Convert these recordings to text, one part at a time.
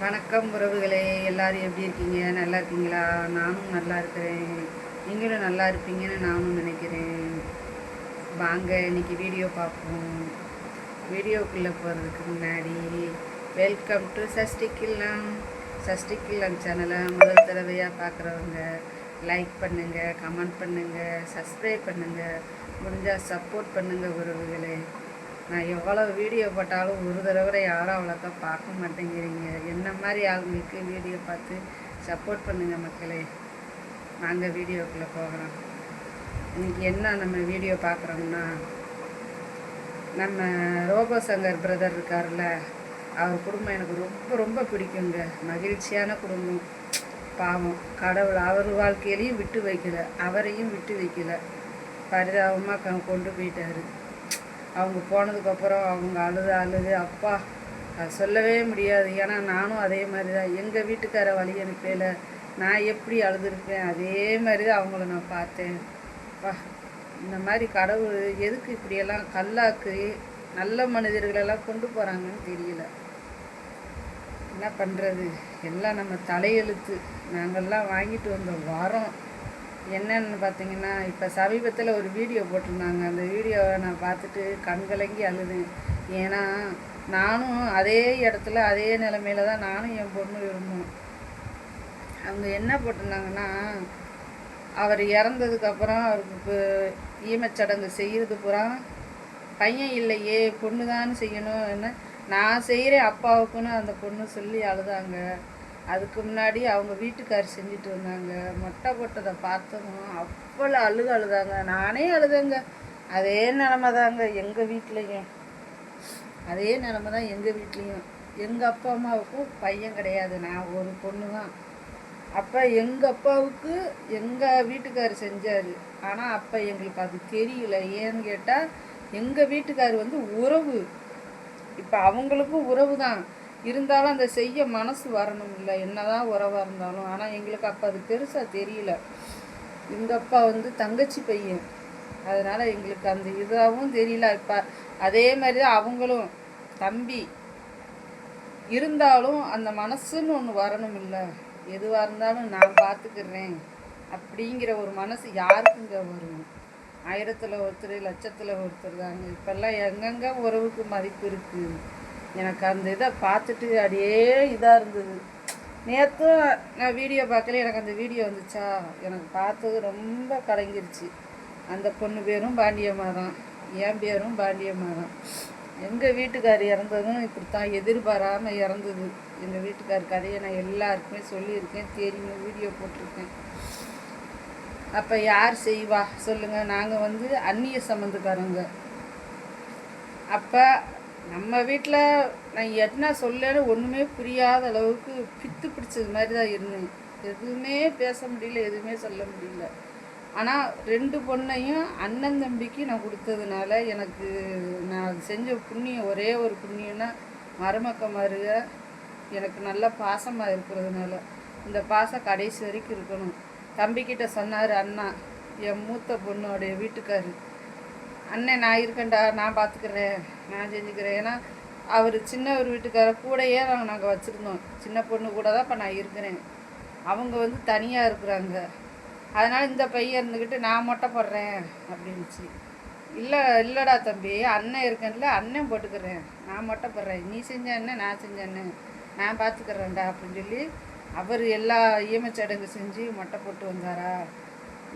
வணக்கம் உறவுகளே எல்லாரும் எப்படி இருக்கீங்க? நல்லா இருக்கீங்களா? நானும் நல்லா இருக்கிறேன். நீங்களும் நல்லா இருப்பீங்கன்னு நானும் நினைக்கிறேன். வாங்க இன்னைக்கு வீடியோ பார்ப்போம். வீடியோக்குள்ளே போகிறதுக்கு முன்னாடி வெல்கம் டு சஷ்டிக்கில்லாம் சஷ்டிக்கில்லாம் சேனலை முதல் தடவையாக பார்க்குறவங்க லைக் பண்ணுங்கள் கமெண்ட் பண்ணுங்கள் சப்ஸ்கிரைப் பண்ணுங்கள் முடிஞ்சால் சப்போர்ட் பண்ணுங்கள் உறவுகளே. நான் எவ்வளோ வீடியோ போட்டாலும் ஒரு தடவை யாரும் அவ்வளோக்கா பார்க்க மாட்டேங்கிறீங்க. என்ன மாதிரி ஆளுங்களுக்கு வீடியோ பார்த்து சப்போர்ட் பண்ணுங்கள் மக்களே. நாங்கள் வீடியோக்குள்ளே போகிறோம் இன்னைக்கு என்ன நம்ம வீடியோ பார்க்குறோம்னா நம்ம ரோபோ சங்கர் பிரதர் இருக்கார்ல அவர் குடும்பம் எனக்கு ரொம்ப ரொம்ப பிடிக்குங்க. மகிழ்ச்சியான குடும்பம். பாவம். கடவுள் அவர் வாழ்க்கையிலையும் விட்டு வைக்கல. அவரையும் விட்டு வைக்கல. பரிதாபமாக கொண்டு போயிட்டாரு. அவங்க போனதுக்கப்புறம் அவங்க அழுது அழுது அப்பா அது சொல்லவே முடியாது. ஏன்னா நானும் அதே மாதிரி தான் எங்கள் வீட்டுக்கார வழி அனுப்பையில் நான் எப்படி அழுதுருப்பேன்? அதே மாதிரி தான் அவங்கள நான் பார்த்தேன். அப்பா இந்த மாதிரி கடவுள் எதுக்கு இப்படியெல்லாம் கல்லாக்கு நல்ல மனிதர்களெல்லாம் கொண்டு போகிறாங்கன்னு தெரியல. என்ன பண்ணுறது எல்லாம் நம்ம தலையெழுத்து. நாங்கள்லாம் வாங்கிட்டு வந்த வரோம். என்னன்னு பார்த்தீங்கன்னா இப்போ சமீபத்தில் ஒரு வீடியோ போட்டிருந்தாங்க. அந்த வீடியோவை நான் பார்த்துட்டு கண்கலங்கி அழுதேன். ஏன்னா நானும் அதே இடத்துல அதே நிலமையில தான் நானும் என் பொண்ணு இருந்தோம். அவங்க என்ன போட்டிருந்தாங்கன்னா அவர் இறந்ததுக்கப்புறம் அவருக்கு இப்போ ஈமச்சடங்கு செய்கிறது பூரா பையன் இல்லையே பொண்ணு தான் செய்யணும் என்ன நான் செய்கிறேன் அப்பாவுக்குன்னு அந்த பொண்ணு சொல்லி அழுதாங்க. அதுக்கு முன்னாடி அவங்க வீட்டுக்கார் செஞ்சுட்டு வந்தாங்க. மொட்டை போட்டதை பார்த்ததும் அவ்வளோ அழுக அழுதாங்க. நானே அழுதேங்க. அதே நிலமை தாங்க எங்கள் வீட்லேயும். அதே நிலமை தான் எங்கள் வீட்லேயும். எங்கள் அப்பா அம்மாவுக்கும் பையன் கிடையாது. நான் ஒரு பொண்ணு தான் அப்போ எங்கள் அப்பாவுக்கு எங்கள் வீட்டுக்கார் செஞ்சார். ஆனால் அப்போ எங்களுக்கு அது தெரியல. ஏன்னு கேட்டால் எங்கள் வீட்டுக்கார் வந்து உறவு. இப்போ அவங்களுக்கும் உறவு தான் இருந்தாலும் அந்த செய்ய மனசு வரணும் இல்லை. என்னதான் உறவாக இருந்தாலும். ஆனால் எங்களுக்கு அப்போ அது பெருசாக தெரியல. எங்கள் அப்பா வந்து தங்கச்சி பையன். அதனால் எங்களுக்கு அந்த இதாகவும் தெரியல. இப்போ அதே மாதிரி தான் அவங்களும். தம்பி இருந்தாலும் அந்த மனசுன்னு ஒன்று வரணும் இல்லை. எதுவாக இருந்தாலும் நான் பார்த்துக்கிறேன் அப்படிங்கிற ஒரு மனசு யாருக்குங்க வரும்? ஆயிரத்தில் ஒருத்தர் லட்சத்தில் ஒருத்தர் தாங்க. இப்போல்லாம் எங்கெங்க உறவுக்கு மதிப்பு இருக்குது எனக்கு அந்த இதை பார்த்துட்டு அப்படியே இதாக இருந்தது. நேற்றும் நான் வீடியோ பார்க்கல எனக்கு அந்த வீடியோ வந்துச்சா? எனக்கு பார்த்தது ரொம்ப கலங்கிருச்சு. அந்த பொண்ணு பேரும் பாண்டியம்மா தான். என் பேரும் பாண்டியம்மா தான். எங்கள் வீட்டுக்கார் இறந்ததும் இப்படி தான் எதிர்பாராமல் இறந்தது. எங்கள் வீட்டுக்கார் கதையை நான் எல்லாருக்குமே சொல்லியிருக்கேன் தெரியும் வீடியோ போட்டிருக்கேன். அப்போ யார் செய்வா? சொல்லுங்கள் நாங்கள் வந்து அந்நிய சம்மந்தக்காரங்க அப்போ நம்ம வீட்டில் நான் என்ன சொல்லன்னு ஒன்றுமே புரியாத அளவுக்கு பித்து பிடிச்சது மாதிரி தான் இருந்தேன் எதுவுமே பேச முடியல எதுவுமே சொல்ல முடியல. ஆனால் ரெண்டு பொண்ணையும் அண்ணன் தம்பிக்கு நான் கொடுத்ததுனால எனக்கு நான் செஞ்ச புண்ணியம் ஒரே ஒரு புண்ணியம்னா மருமக்க மருக எனக்கு நல்ல பாசமாக இருக்கிறதுனால. இந்த பாசம் கடைசி வரைக்கும் இருக்கணும். தம்பிக்கிட்ட சொன்னார் அண்ணா என் மூத்த பொண்ணோடைய வீட்டுக்காரு. அண்ணன் நான் இருக்கேன்டா நான் பார்த்துக்கிறேன் நான் செஞ்சுக்கிறேன். ஏன்னா அவர் சின்ன ஒரு வீட்டுக்கார கூடயே நாங்கள் நாங்கள் வச்சுருந்தோம். சின்ன பொண்ணு கூட தான் இப்போ நான் இருக்கிறேன். அவங்க வந்து தனியாக இருக்கிறாங்க. அதனால் இந்த பையன் இருந்துக்கிட்டு நான் மொட்டை போடுறேன் அப்படின்னுச்சு. இல்லை இல்லைடா தம்பி அண்ணன் இருக்கேன்ல அண்ணன் போட்டுக்கிறேன். நான் மொட்டை போடுறேன். நீ செஞ்ச அண்ணன் நான் செஞ்ச அண்ணன். நான் பார்த்துக்கிறேன்டா அப்படின்னு சொல்லி அவர் எல்லா ஈமச்சடங்கு செஞ்சு மொட்டை போட்டு வந்தாரா?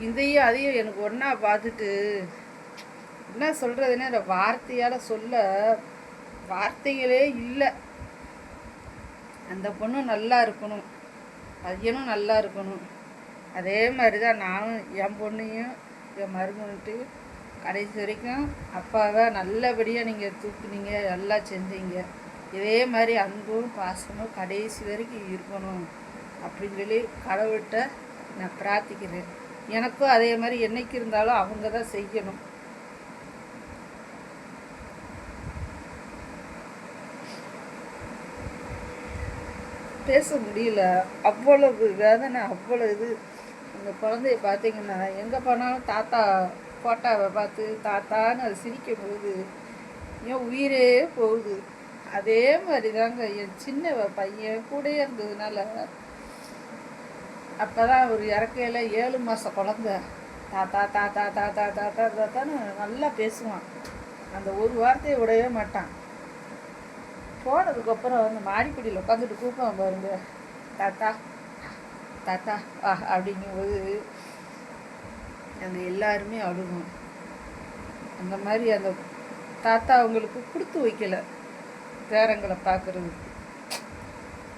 இதையும் அதையும் எனக்கு ஒன்றா பார்த்துட்டு என்ன சொல்கிறதுன்னு இந்த வார்த்தையால் சொல்ல வார்த்தைகளே இல்லை. அந்த பொண்ணு நல்லா இருக்கணும். பையனும் நல்லா இருக்கணும். அதே மாதிரி தான் நானும் என் பொண்ணையும் என் மருமன்ட்டு கடைசி வரைக்கும் அப்பாவை நல்லபடியாக நீங்கள் தூக்குனீங்க எல்லாம் செஞ்சீங்க. இதே மாதிரி அன்பும் பாசமும் கடைசி வரைக்கும் இருக்கணும் அப்படின்னு சொல்லி கடவுள்கிட்ட நான் பிரார்த்திக்கிறேன். எனக்கும் அதே மாதிரி என்றைக்கு இருந்தாலும் அவங்க தான் செய்யணும். பேச முடியல. அவ்வளவு வேதனை அவ்வளோ இது. அந்த குழந்தைய பார்த்தீங்கன்னா எங்கே போனாலும் தாத்தா ஃபோட்டோவை பார்த்து தாத்தான்னு அது சிரிக்கும் போது என் உயிரே போகுது. அதே மாதிரி தாங்க என் சின்ன பையன் கூடயே இருந்ததுனால அப்போ தான் அவர் இறக்கையில் ஏழு மாத குழந்த. தாத்தா தாத்தா தாத்தா தாத்தா தாத்தான்னு நல்லா பேசுவான். அந்த ஒரு வார்த்தையை விடவே மாட்டான். போனதுக்கப்புறம் அந்த மாடிப்படியில் உட்காந்துட்டு கூப்பிடுவோம் பாருங்க. தாத்தா தாத்தா வா அப்படிங்கும்போது நாங்கள் எல்லாருமே அழுவோம். அந்த மாதிரி அந்த தாத்தா அவங்களுக்கு கொடுத்து வைக்கல. பேரங்களை பார்க்குறது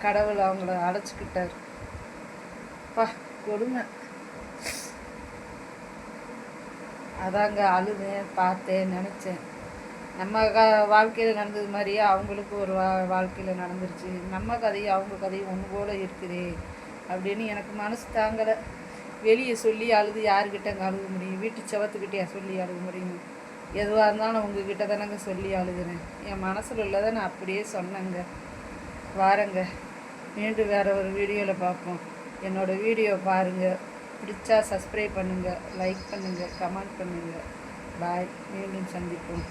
கடவுள் அவங்கள அடைச்சிக்கிட்டார். பா கொடுமை. அதாங்க அழுதேன் பார்த்தேன் நினச்சேன். நம்ம க வாழ்க்கையில் நடந்தது மாதிரியே அவங்களுக்கு ஒரு வா வாழ்க்கையில் நடந்துருச்சு. நம்ம கதையும் அவங்க கதையும் ஒன்று போல் இருக்குதே அப்படின்னு எனக்கு மனசு தாங்கலை. வெளியே சொல்லி அழுது யாருக்கிட்டங்க அழுக முடியும்? வீட்டு செவத்துக்கிட்டே சொல்லி அழுக முடியும்? எதுவாக இருந்தாலும் உங்ககிட்ட தானங்க சொல்லி அழுகிறேன். என் மனசில் உள்ளதை நான் அப்படியே சொன்னேங்க. வாரங்க. மீண்டும் வேறு ஒரு வீடியோவில் பார்ப்போம். என்னோடய வீடியோ பாருங்கள் பிடிச்சா சப்ஸ்கிரைப் பண்ணுங்கள் லைக் பண்ணுங்கள் கமெண்ட் பண்ணுங்கள் பாய் மீண்டும் சந்திப்போம்.